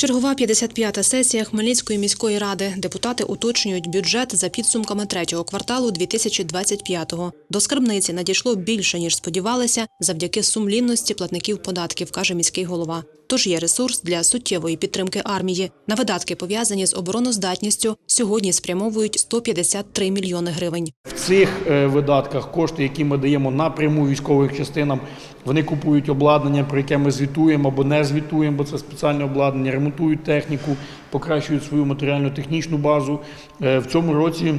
Чергова 55-та сесія Хмельницької міської ради. Депутати уточнюють бюджет за підсумками третього кварталу 2025-го. До скарбниці надійшло більше ніж сподівалися, завдяки сумлінності платників податків, каже міський голова. Тож є ресурс для суттєвої підтримки армії. На видатки пов'язані з обороноздатністю сьогодні спрямовують 153 мільйони гривень. В цих е, видатках кошти, які ми даємо напряму військовим частинам, вони купують обладнання, про яке ми звітуємо або не звітуємо, бо це спеціальне обладнання, ремонтують техніку, покращують свою матеріально-технічну базу. Е, В цьому році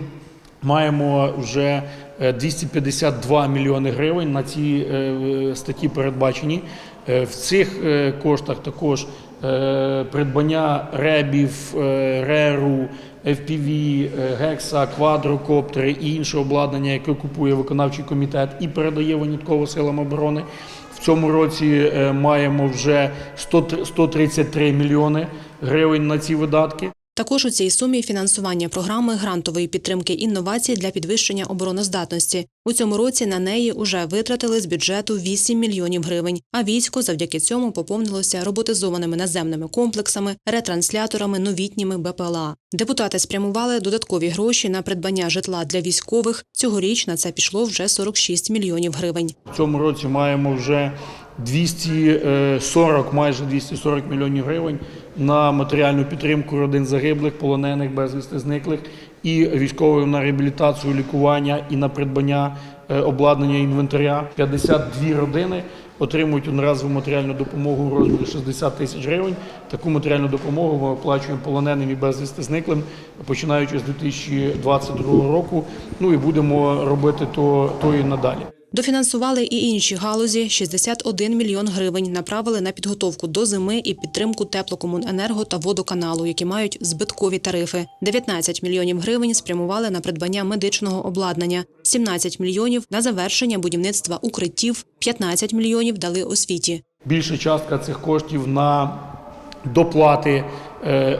маємо вже е, 252 мільйони гривень на ці е, статті передбачені. Е, В цих е, коштах також е, придбання ребів, реру, FPV, гекса, квадрокоптери і інше обладнання, яке купує виконавчий комітет і передає винятково силам оборони. В цьому році маємо вже 100 133 мільйони гривень на ці видатки. Також у цій сумі фінансування програми грантової підтримки інновацій для підвищення обороноздатності. У цьому році на неї уже витратили з бюджету 8 мільйонів гривень. А військо завдяки цьому поповнилося роботизованими наземними комплексами, ретрансляторами, новітніми БПЛА. Депутати спрямували додаткові гроші на придбання житла для військових. Цьогоріч на це пішло вже 46 мільйонів гривень. В цьому році маємо вже 240, майже 240 мільйонів гривень на матеріальну підтримку родин загиблих, полонених, безвісти зниклих і військових на реабілітацію, лікування і на придбання е, обладнання інвентаря. 52 родини отримують одноразову матеріальну допомогу у розмірі 60 тисяч гривень. Таку матеріальну допомогу ми оплачуємо полоненим і безвісти зниклим, починаючи з 2022 року. Ну і будемо робити то, то і надалі. Дофінансували і інші галузі. 61 мільйон гривень направили на підготовку до зими і підтримку теплокомуненерго та водоканалу, які мають збиткові тарифи. 19 мільйонів гривень спрямували на придбання медичного обладнання, 17 мільйонів на завершення будівництва укриттів, 15 мільйонів дали освіті. Більша частка цих коштів на доплати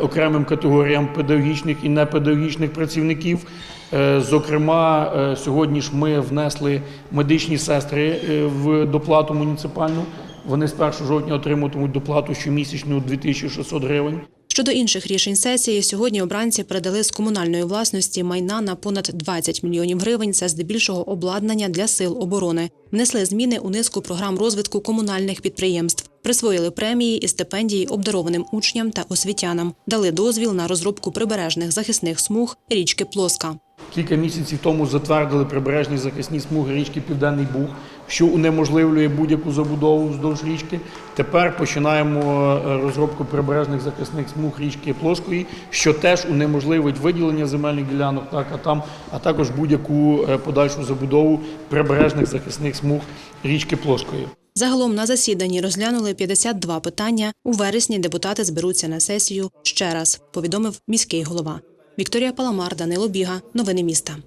окремим категоріям педагогічних і непедагогічних працівників. Е, зокрема, е, сьогодні ж ми внесли медичні сестри е, в доплату муніципальну. Вони з 1 жовтня отримуватимуть доплату щомісячну 2600 гривень. Щодо інших рішень сесії, сьогодні обранці передали з комунальної власності майна на понад 20 мільйонів гривень. Це здебільшого обладнання для сил оборони. Внесли зміни у низку програм розвитку комунальних підприємств. Присвоїли премії і стипендії обдарованим учням та освітянам. Дали дозвіл на розробку прибережних захисних смуг річки Плоска. Кілька місяців тому затвердили прибережні захисні смуги річки Південний Буг, що унеможливлює будь-яку забудову вздовж річки. Тепер починаємо е, розробку прибережних захисних смуг річки Плоскої, що теж унеможливить виділення земельних ділянок, так а там, а також будь-яку е, подальшу забудову прибережних захисних смуг річки Плоскої. Загалом на засіданні розглянули 52 питання. У вересні депутати зберуться на сесію ще раз, повідомив міський голова. Вікторія Паламар, Данило Біга. Новини міста.